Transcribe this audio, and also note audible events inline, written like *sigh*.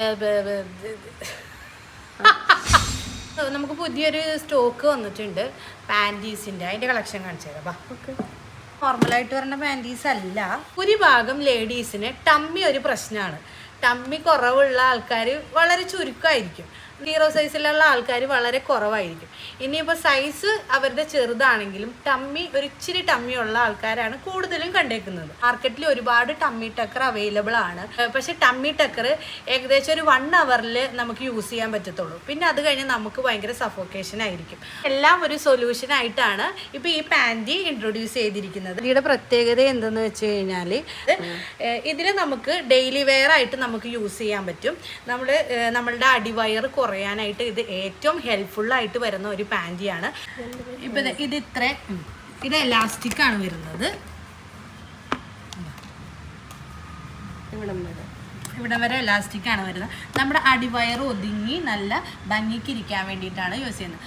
*laughs* നമുക്ക് പുതിയൊരു സ്റ്റോക്ക് വന്നിട്ടുണ്ട്. പാന്റീസിന്റെ അതിന്റെ കളക്ഷൻ കാണിച്ചു തരാം. ബാ. നോർമലായിട്ട് വരുന്ന പാന്റീസ് അല്ല. ഭൂരിഭാഗം ലേഡീസിന് ടമ്മി ഒരു പ്രശ്നമാണ്. ടമ്മി കുറവുള്ള ആൾക്കാർ വളരെ ചുരുക്കമായിരിക്കും. സീറോ സൈസിലുള്ള ആൾക്കാർ വളരെ കുറവായിരിക്കും. ഇനിയിപ്പോൾ സൈസ് അവരുടെ ചെറുതാണെങ്കിലും ടമ്മി ഒരു ഇച്ചിരി ടമ്മി ഉള്ള ആൾക്കാരാണ് കൂടുതലും കണ്ടേക്കുന്നത്. മാർക്കറ്റിൽ ഒരുപാട് ടമ്മി ടക്കർ അവൈലബിൾ ആണ്. പക്ഷെ ടമ്മി ടക്കർ ഏകദേശം ഒരു വൺ അവറിൽ നമുക്ക് യൂസ് ചെയ്യാൻ പറ്റത്തുള്ളൂ. പിന്നെ അത് കഴിഞ്ഞ് നമുക്ക് ഭയങ്കര സഫോക്കേഷൻ ആയിരിക്കും. എല്ലാം ഒരു സൊല്യൂഷൻ ആയിട്ടാണ് ഇപ്പോൾ ഈ പാന്റി ഇൻട്രൊഡ്യൂസ് ചെയ്തിരിക്കുന്നത്. ഇതിയുടെ പ്രത്യേകത എന്തെന്ന് വെച്ച് കഴിഞ്ഞാൽ ഇതിൽ നമുക്ക് ഡെയിലി വെയർ ആയിട്ട് നമുക്ക് യൂസ് ചെയ്യാൻ പറ്റും. നമ്മൾ നമ്മളുടെ അടിവയർ കുറയാനായിട്ട് ഇത് ഏറ്റവും ഹെൽപ്ഫുൾ ആയിട്ട് വരുന്ന ഒരു പാന്റിയാണ് ഇപ്പം ഇത് ഇത് ഇത്ര. ഇത് എലാസ്റ്റിക് ആണ് വരുന്നത്. ഇവിടം വരെ. ഇവിടെ വരെ എലാസ്റ്റിക് ആണ് വരുന്നത്. നമ്മുടെ അടിവയർ ഒതുങ്ങി നല്ല ഭംഗിക്കിരിക്കാൻ വേണ്ടിയിട്ടാണ് യൂസ് ചെയ്യുന്നത്.